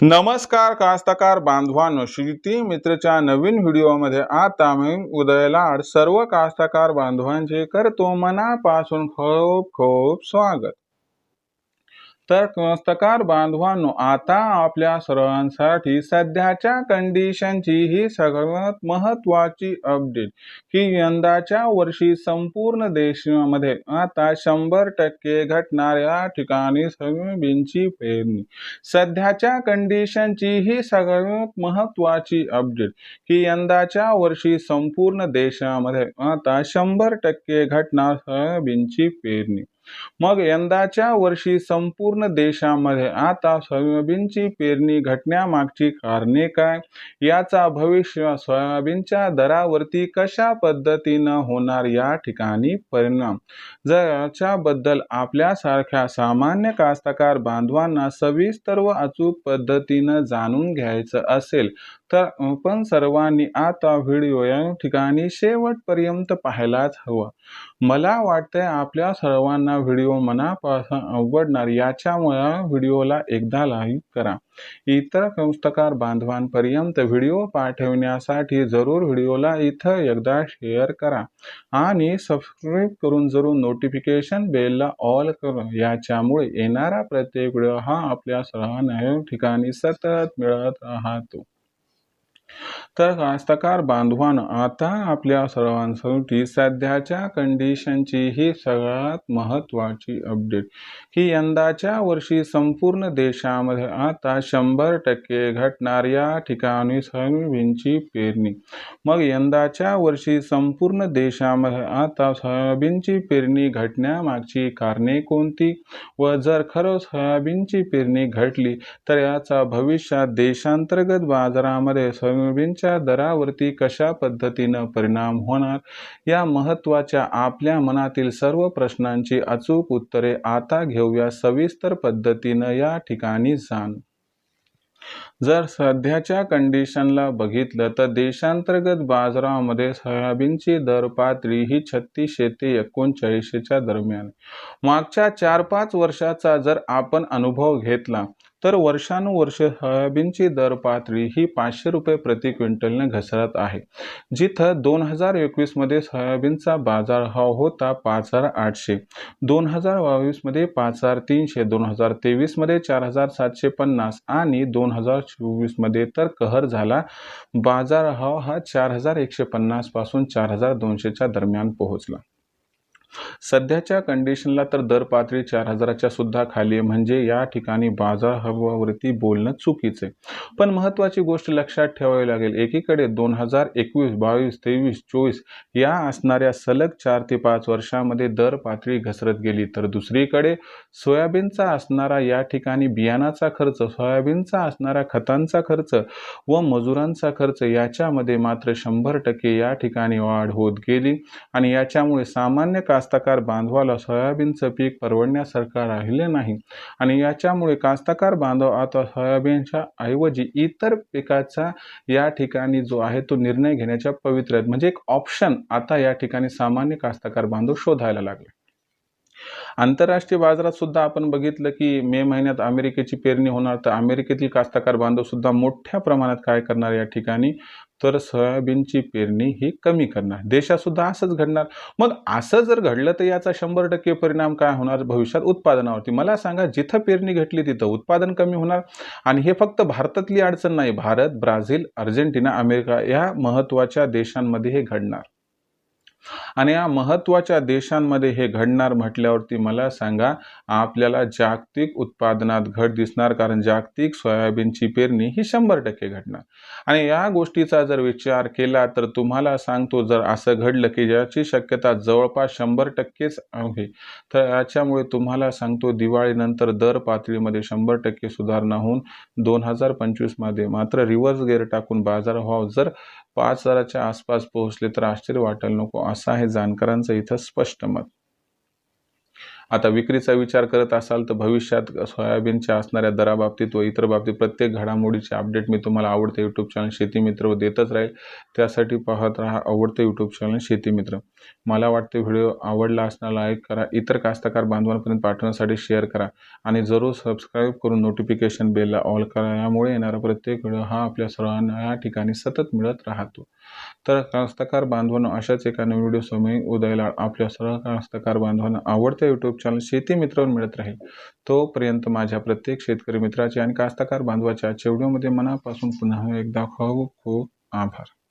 नमस्कार कास्तकार बांधवांनो श्रीती मित्रच्या नवीन व्हिडिओमध्ये आता मी उदयलाड सर्व कास्तकार बांधवांचे करतो मनापासून खूप खूप स्वागत. तर कास्तकार बांधवांनो आता आपल्या सर्वांसाठी सध्याच्या कंडिशनची ही सगळ्यात महत्वाची अपडेट ही यंदाच्या वर्षी संपूर्ण देशामध्ये आता शंभर टक्के घटणार या ठिकाणी सोयाबीनची पेरणी. सध्याच्या कंडिशनची ही सगळ्यात महत्वाची अपडेट ही यंदाच्या वर्षी संपूर्ण देशामध्ये आता शंभर टक्के घटणार सोयाबीनची पेरणी. मग यंदाच्या वर्षी संपूर्ण देशामध्ये आता सोयाबीनची पेरणी घटण्यामागची कारणे काय? याचा भविष्य सोयाबीनच्या दरावरती कशा पद्धतीनं होणार या ठिकाणी परिणाम? जर याच्याबद्दल आपल्यासारख्या सामान्य कास्तकार बांधवांना सविस्तर व अचूक पद्धतीनं जाणून घ्यायचं असेल तर आपण सर्वांनी आता व्हिडिओ या ठिकाणी शेवटपर्यंत पाहायलाच हवं. मला वाटतंय आपल्या सर्वांना व्हिडिओ मनापासून आवडणार याच्यामुळे व्हिडिओला एकदा लाईक करा. इतर पुस्तकार बांधवांपर्यंत व्हिडिओ पाठवण्यासाठी जरूर व्हिडिओला इथं एकदा शेअर करा. आणि सबस्क्राईब करून जरूर नोटिफिकेशन बेलला ऑल करा. याच्यामुळे येणारा प्रत्येक व्हिडिओ हा आपल्या सर्वांना ठिकाणी सतत मिळत राहतो. तर कास्तकार बांधवांनो आता आपल्या सर्वांसाठी सध्याच्या कंडिशनची ही सगळ्यात महत्त्वाची अपडेट ही यंदाच्या वर्षी संपूर्ण देशामध्ये आता शंभर टक्के घटणार या ठिकाणी सोयाबीनची पेरणी. मग यंदाच्या वर्षी संपूर्ण देशामध्ये आता सोयाबीनची पेरणी घटण्यामागची कारणे कोणती? व जर खरं सोयाबीनची पेरणी घटली तर याचा भविष्यात देशांतर्गत बाजारामध्ये सोयाबीनच्या दरावरती कशा पद्धतीनं परिणाम होणार? या महत्त्वाच्या आपल्या मनातील सर्व प्रश्नांची अचूक उत्तरे आता घेऊया सविस्तर पद्धतीनं या ठिकाणी जाण. जर सध्याच्या कंडिशनला बघितलं तर देशांतर्गत बाजारामध्ये सोयाबीनची दर पातळी ही छत्तीसशे ते एकोणचाळीसशेच्या दरम्यान. मागच्या चार पाच वर्षाचा जर आपण अनुभव घेतला तर वर्षानुवर्ष सोयाबीनची दर पातळी ही पाचशे रुपये प्रति क्विंटलने घसरत आहे. जिथं दोन हजार एकवीसमध्ये सोयाबीनचा बाजारभाव होता पाच हजार आठशे दोन हजार बावीसमध्ये पाच हजार तीनशे दोन हजार तेवीसमध्ये चार हजार सातशे पन्नास आणि दोन हजार चोवीसमध्ये तर कहर झाला. बाजारभाव हा चार हजार एकशे पन्नासपासून चार हजार दोनशेच्या दरम्यान पोहोचला. सध्याच्या कंडिशनला तर दर पातळी चार हजाराच्या सुद्धा खाली आहे. म्हणजे या ठिकाणी बाजार हवावरती बोलणं चुकीचं आहे. पण महत्त्वाची गोष्ट लक्षात ठेवावी लागेल. एकीकडे दोन हजार एकवीस बावीस तेवीस चोवीस या असणाऱ्या सलग चार ते पाच वर्षामध्ये दर पातळी घसरत गेली. तर दुसरीकडे सोयाबीनचा असणारा या ठिकाणी बियाणाचा खर्च सोयाबीनचा असणारा खतांचा खर्च व मजुरांचा खर्च याच्यामध्ये मात्र शंभर टक्के या ठिकाणी वाढ होत गेली. आणि याच्यामुळे सामान्य कास्तकार बांधवाला सोयाबीनचं पीक परवडण्यासारखं राहिले नाही. आणि याच्यामुळे कास्तकार बांधव आता सोयाबीनच्या ऐवजी इतर पिकाचा या ठिकाणी जो आहे तो निर्णय घेण्याच्या पवित्र आहेत. म्हणजे एक ऑप्शन आता या ठिकाणी सामान्य कास्तकार बांधव शोधायला लागले. आंतरराष्ट्रीय बाजारात सुद्धा आपण बघितलं की मे महिन्यात अमेरिकेची पेरणी होणार तर अमेरिकेतील कास्तकार बांधव सुद्धा मोठ्या प्रमाणात काय करणार या ठिकाणी? तर सोयाबीनची पेरणी ही कमी करणार. देशात सुद्धा असंच घडणार. मग असं जर घडलं तर याचा शंभर टक्के परिणाम काय होणार? भविष्यात उत्पादनावरती. मला सांगा जिथं पेरणी घटली तिथं उत्पादन कमी होणार? आणि हे फक्त भारतातली अडचण नाही भारत ब्राझील अर्जेंटिना अमेरिका या महत्त्वाच्या देशांमध्ये हे घडणार. आणि या महत्त्वाच्या देशांमध्ये हे घडणार म्हटल्यावरती मला सांगा आपल्याला जागतिक उत्पादनात घट दिसणार कारण जागतिक सोयाबीनची पेरणी ही शंभर टक्के घडणार. आणि या गोष्टीचा जर विचार केला तर तुम्हाला सांगतो जर असं घडलं की ज्याची शक्यता जवळपास शंभर टक्केच आहे तर याच्यामुळे तुम्हाला सांगतो दिवाळीनंतर दर पातळीमध्ये शंभर टक्के सुधारणा होऊन दोन हजार पंचवीसमध्ये मात्र रिव्हर्स गेअर टाकून बाजारभाव जर पाच हजाराच्या आसपास पोहोचले तर आश्चर्य वाटायला नको. असं आहे जाणकारांचं इथं स्पष्ट मत. आता विक्रीचा विचार करत असाल तर भविष्यात सोयाबीनच्या असणाऱ्या दराबाबतीत व इतर बाबतीत प्रत्येक घडामोडीचे अपडेट मी तुम्हाला आवडते यूट्यूब चॅनल शेतीमित्र व देतच राहील. त्यासाठी पाहत राहा आवडते यूट्यूब चॅनल शेतीमित्र मला वाटते व्हिडिओ आवडला असणार लाईक करा. इतर कास्तकार बांधवांपर्यंत पाठवण्यासाठी शेअर करा. आणि जरूर सबस्क्राईब करून नोटिफिकेशन बेलला ऑल करा यामुळे येणारा प्रत्येक व्हिडिओ हा आपल्या सर्वांना या ठिकाणी सतत मिळत राहतो. तर कास्तकार बांधवांना अशाच एका नवीन व्हिडिओ समय उदयला आपल्या सर्व कास्तकार बांधवांना आवडत्या यूट्यूब चॅनल शेती मित्रावर मिळत राहील. तोपर्यंत माझ्या प्रत्येक शेतकरी मित्राचे आणि कास्तकार बांधवाच्या आजच्या व्हिडिओमध्ये मनापासून पुन्हा एकदा खूप खूप आभार.